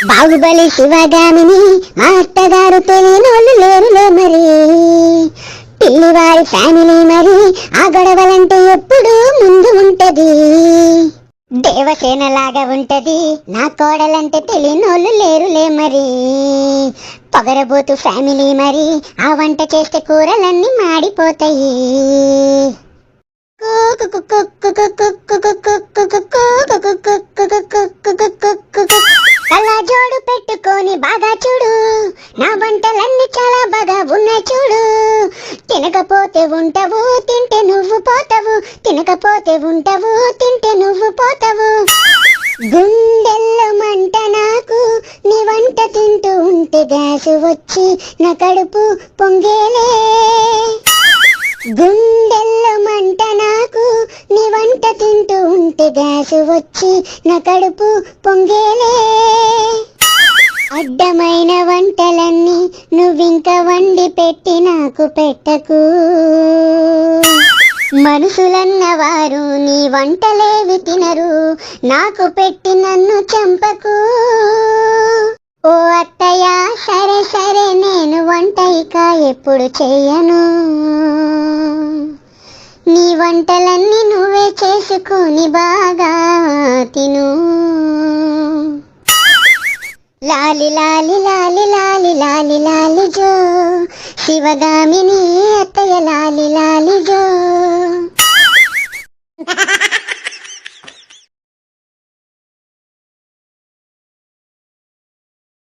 బాహుబలి శివగామిని మా అత్తగారు తెలియనోళ్ళు లేరులే మరి పిల్లివారి ఫ్యామిలీ మరి ఆ గొడవలంటే ఎప్పుడు ముందు ఉంటది దేవసేన లాగా ఉంటది నా కోడలంటే తెలియనోళ్ళు లేరులే మరి పొగరబోతు ఫ్యామిలీ మరి ఆ వంట చేస్తే కూరలన్నీ మాడిపోతాయి పెట్టుకొని బాగా చూడు. నా వంటలన్నీ చాలా బాగా ఉన్నాయి చూడు. తినకపోతే ఉంటావు తింటే నువ్వు పోతావు. తినకపోతే ఉంటావు తింటే నువ్వు పోతావు. గుండెల్లో మంట నాకు నీ వంట తింటూ ఉంటే గ్యాస్ వచ్చి నా కడుపు పొంగేలే. గుండెల్లో మంట నాకు నీ వంట తింటూ ఉంటే గ్యాస్ వచ్చి నా కడుపు పొంగేలే. ఇష్టమైన వంటలన్నీ నువ్వింక వండి పెట్టి నాకు పెట్టకు. మనుషులన్నవారు నీ వంటలేవి తినరు నాకు పెట్టి నన్ను చంపకు. ఓ అత్తయ్య సరే సరే నేను వంట ఇక ఎప్పుడు చేయను. నీ వంటలన్నీ నువ్వే చేసుకుని బాగా తిను. లాలి లాలి లాలి లాలి లాలి లాలి జో. శివగామిని అత్తయ్య